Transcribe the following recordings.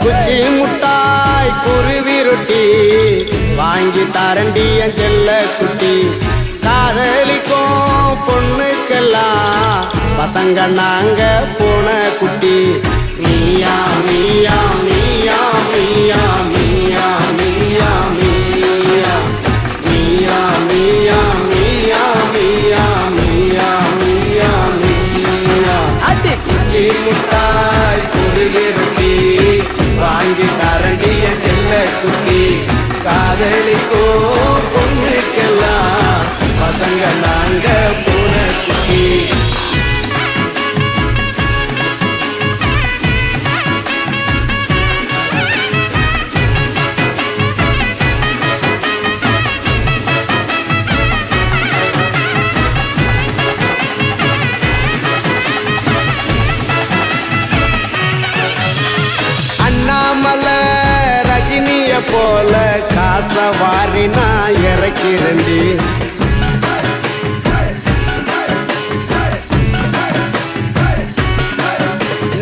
குச்சி முட்டாய் குருவி ரொட்டி வாங்கி தரண்டி என் செல்ல குட்டி. காதலிக்கும் பொண்ணுக்கெல்லாம் பசங்க நாங்க போன குட்டி. நீயா நீயா நீயா நீயா முட்டாய் குருவி ரொட்டி வாங்கி தரண்டிய செல்ல குட்டி காதலிக்கோ பொண்ணுக்கெல்லாம் பசங்க நாங்கள் போல காச வாரி நான் இறக்கிறண்டி.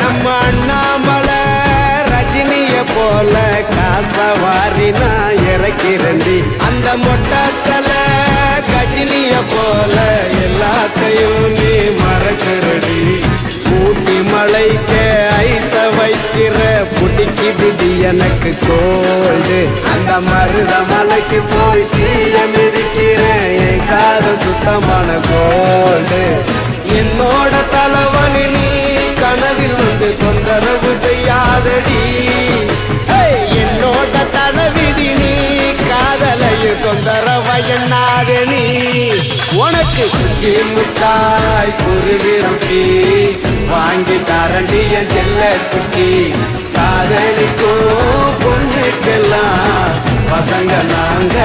நம்ம அண்ணாமலை ரஜினிய போல காச வாரி நான் இறக்கிறண்டி. அந்த மொட்டத்தை எனக்கு கோல்டு. அந்த மருத மலைக்கு போய் தீய மிதிக்கிறேன். என் காதல் சுத்தமான கோல்டு. என்னோட தலைவலி நீ கனவில் வந்து தொந்தரவு செய்யாதடி. என்னோட தலைவிதி நீ காதலையும் தொந்தரவை எண்ணாத நீ. உனக்கு குச்சி முட்டாய் குருவிரம் வாங்கி தரண்டி என் செல்ல குட்டி. காதலிக்கும் பொண்ணுக்கெல்லாம் பசங்க நாங்க